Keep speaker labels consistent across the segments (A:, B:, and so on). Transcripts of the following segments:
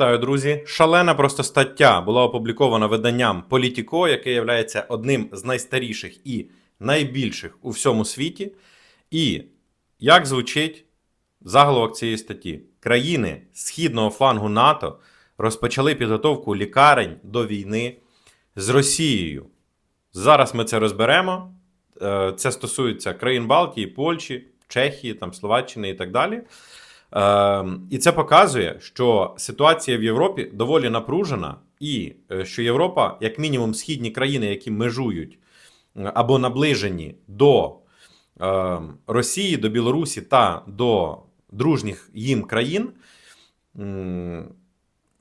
A: Вітаю, друзі! Шалена просто стаття була опублікована виданням Політіко, яке є одним з найстаріших і найбільших у всьому світі. І як звучить заголовок цієї статті? Країни східного флангу НАТО розпочали підготовку лікарень до війни з Росією. Зараз ми це розберемо. Е, Це стосується країн Балтії, Польщі, Чехії, там, Словаччини і так далі. Е, І це показує, що ситуація в Європі доволі напружена, і е, що Європа, як мінімум, східні країни, які межують або наближені до е, Росії, до Білорусі та до дружніх їм країн,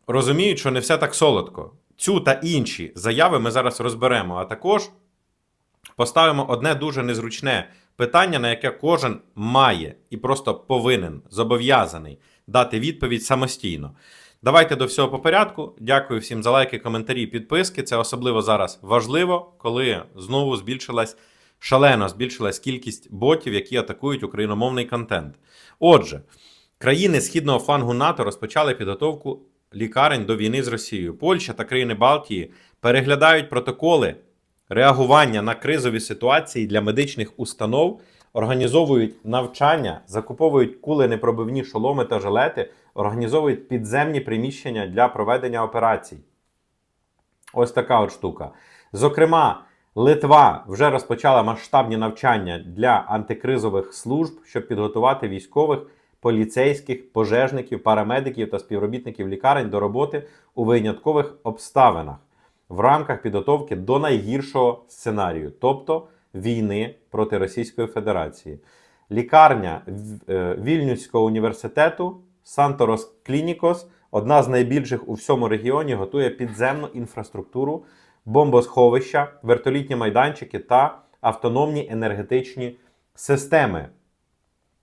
A: розуміють, що не все так солодко. Цю та інші заяви ми зараз розберемо, а також поставимо одне дуже незручне питання, на яке кожен має і просто повинен зобов'язаний дати відповідь самостійно. Давайте до всього по порядку. Дякую всім за лайки, коментарі, підписки. Це особливо зараз важливо, коли знову збільшилась шалено збільшилась кількість ботів, які атакують україномовний контент. Отже, країни східного флангу НАТО розпочали підготовку лікарень до війни з Росією. Польща та країни Балтії переглядають протоколи реагування на кризові ситуації для медичних установ, організовують навчання, закуповують кули непробивні шоломи та жилети, організовують підземні приміщення для проведення операцій. Ось така от штука. Зокрема, Литва вже розпочала масштабні навчання для антикризових служб, щоб підготувати військових, поліцейських, пожежників, парамедиків та співробітників лікарень до роботи у виняткових обставинах в рамках підготовки до найгіршого сценарію, тобто війни проти Російської Федерації. Лікарня е, Вільнюського університету Санторос Клінікос, одна з найбільших у всьому регіоні, готує підземну інфраструктуру, бомбосховища, вертолітні майданчики та автономні енергетичні системи.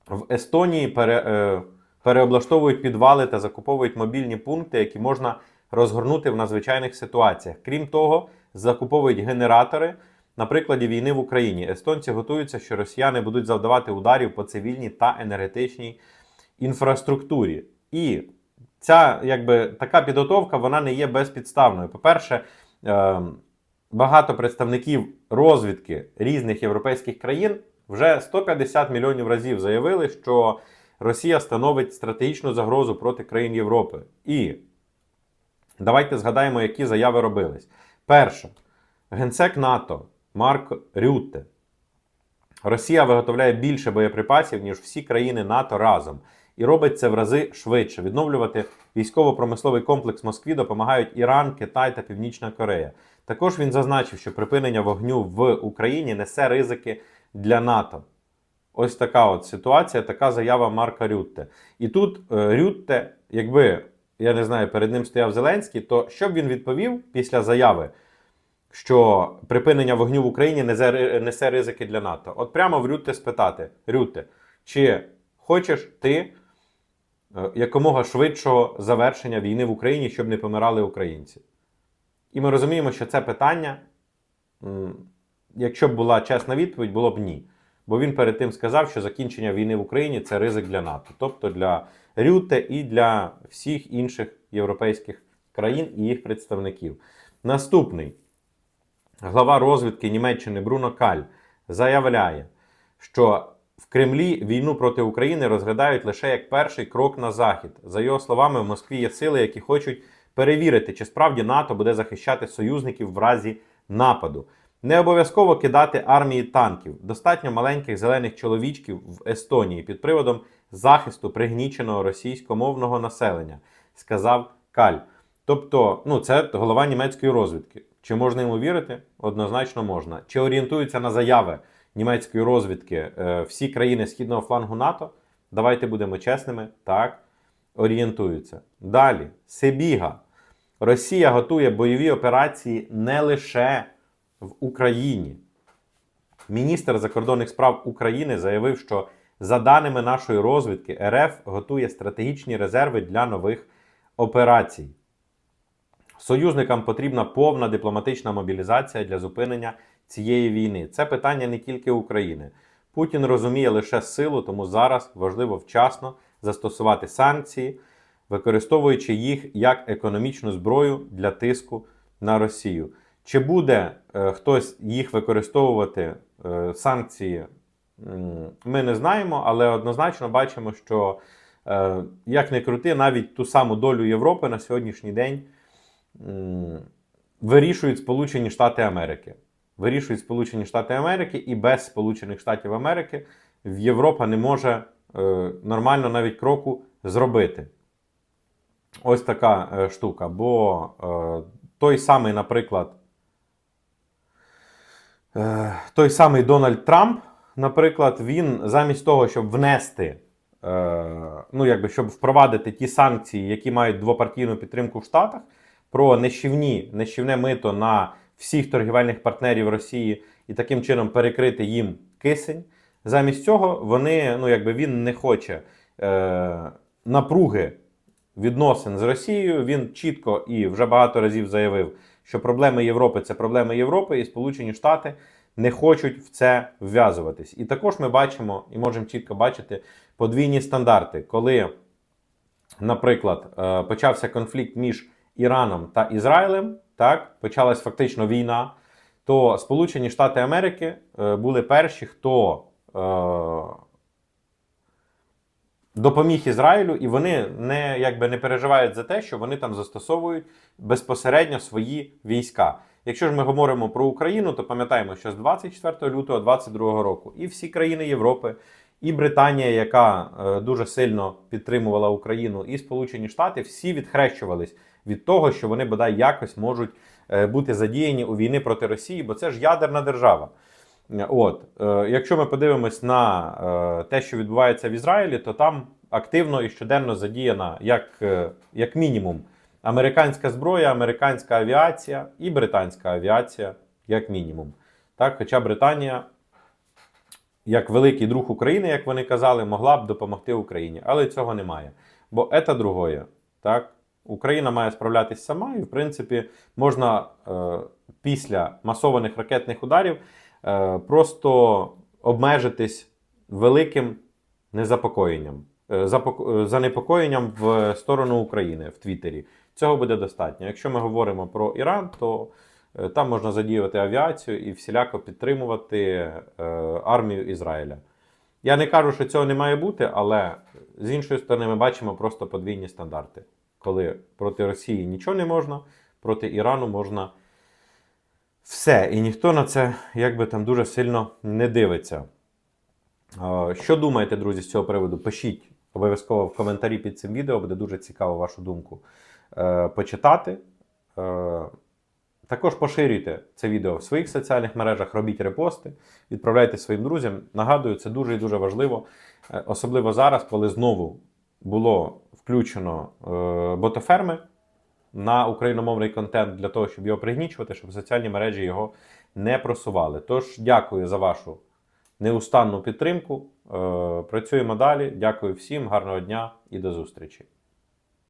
A: В Естонії пере, е, переоблаштовують підвали та закуповують мобільні пункти, які можна розгорнути в надзвичайних ситуаціях. Крім того, закуповують генератори. На прикладі війни в Україні естонці готуються, що росіяни будуть завдавати ударів по цивільній та енергетичній інфраструктурі. І ця якби така підготовка вона не є безпідставною. По-перше, е, багато представників розвідки різних європейських країн вже 150 мільйонів разів заявили, що Росія становить стратегічну загрозу проти країн Європи. І давайте згадаємо, які заяви робились. Перше, генсек НАТО Марк Рютте. Росія виготовляє більше боєприпасів, ніж всі країни НАТО разом. І робить це в рази швидше. Відновлювати військово-промисловий комплекс Москві допомагають Іран, Китай та Північна Корея. Також він зазначив, що припинення вогню в Україні несе ризики для НАТО. Ось така от ситуація, така заява Марка Рютте. І тут е, Рютте, якби я не знаю, перед ним стояв Зеленський, то що б він відповів після заяви, що припинення вогню в Україні несе, ризики для НАТО? От прямо в Рютте спитати: Рютте, чи хочеш ти е, якомога швидшого завершення війни в Україні, щоб не помирали українці? І ми розуміємо, що це питання, якщо б була чесна відповідь, було б ні. Бо він перед тим сказав, що закінчення війни в Україні це ризик для НАТО, тобто для Рюте і для всіх інших європейських країн і їх представників. Наступний глава розвідки Німеччини Бруно Каль заявляє, що в Кремлі війну проти України розглядають лише як перший крок на захід. За його словами, в Москві є сили, які хочуть перевірити, чи справді НАТО буде захищати союзників в разі нападу. Не обов'язково кидати армії танків. Достатньо маленьких зелених чоловічків в Естонії під приводом захисту пригніченого російськомовного населення, сказав Каль. Тобто, ну це голова німецької розвідки. Чи можна йому вірити? Однозначно можна. Чи орієнтуються на заяви німецької розвідки е, всі країни східного флангу НАТО? Давайте будемо чесними. Так, орієнтуються. Далі, Сибіга. Росія готує бойові операції не лише в Україні. Міністр закордонних справ України заявив, що за даними нашої розвідки, РФ готує стратегічні резерви для нових операцій. Союзникам потрібна повна дипломатична мобілізація для зупинення цієї війни. Це питання не тільки України. Путін розуміє лише силу, тому зараз важливо вчасно застосувати санкції, використовуючи їх як економічну зброю для тиску на Росію. Чи буде е, хтось їх використовувати е, санкції? Ми не знаємо, але однозначно бачимо, що е, як не крути, навіть ту саму долю Європи на сьогоднішній день м, вирішують Сполучені Штати Америки. Вирішують Сполучені Штати Америки, і без Сполучених Штатів Америки Європа не може е, нормально навіть кроку зробити. Ось така е, штука. Бо е, той самий, наприклад, е, той самий Дональд Трамп, наприклад, він замість того, щоб внести, е, ну, якби, щоб впровадити ті санкції, які мають двопартійну підтримку в Штатах, про нищівні, нищівне мито на всіх торгівельних партнерів Росії і таким чином перекрити їм кисень. Замість цього вони, ну якби він не хоче е, напруги відносин з Росією. Він чітко і вже багато разів заявив, що проблеми Європи це проблеми Європи, і Сполучені Штати не хочуть в це вв'язуватись. І також ми бачимо і можемо чітко бачити подвійні стандарти, коли, наприклад, е, почався конфлікт між Іраном та Ізраїлем, так, почалась фактично війна, то Сполучені Штати Америки е, були перші, хто е, допоміг Ізраїлю, і вони не, якби, не переживають за те, що вони там застосовують безпосередньо свої війська. Якщо ж ми говоримо про Україну, то пам'ятаємо, що з 24 лютого 2022 року і всі країни Європи, і Британія, яка е, дуже сильно підтримувала Україну, і Сполучені Штати, всі відхрещувались від того, що вони бодай якось можуть е, бути задіяні у війни проти Росії, бо це ж ядерна держава. От, е, якщо ми подивимось на е, те, що відбувається в Ізраїлі, то там активно і щоденно задіяна як, е, як мінімум американська зброя, американська авіація і британська авіація, як мінімум. Так, хоча Британія, як великий друг України, як вони казали, могла б допомогти Україні, але цього немає. Бо це другое. Так? Україна має справлятися сама, і, в принципі, можна е, після масованих ракетних ударів просто обмежитись великим незапокоєнням, е, е, занепокоєнням в сторону України в Твіттері. Цього буде достатньо. Якщо ми говоримо про Іран, то е, там можна задіювати авіацію і всіляко підтримувати е, армію Ізраїля. Я не кажу, що цього не має бути, але з іншої сторони, ми бачимо просто подвійні стандарти. Коли проти Росії нічого не можна, проти Ірану можна все. І ніхто на це якби там дуже сильно не дивиться. Що думаєте, друзі, з цього приводу? Пишіть обов'язково в коментарі під цим відео, буде дуже цікаво вашу думку е, почитати. Е, Також поширюйте це відео в своїх соціальних мережах, робіть репости, відправляйте своїм друзям. Нагадую, це дуже і дуже важливо, е, особливо зараз, коли знову було включено ботоферми на україномовний контент для того, щоб його пригнічувати, щоб соціальні мережі його не просували. Тож дякую за вашу неустанну підтримку. Е, Працюємо далі. Дякую всім, гарного дня і до зустрічі.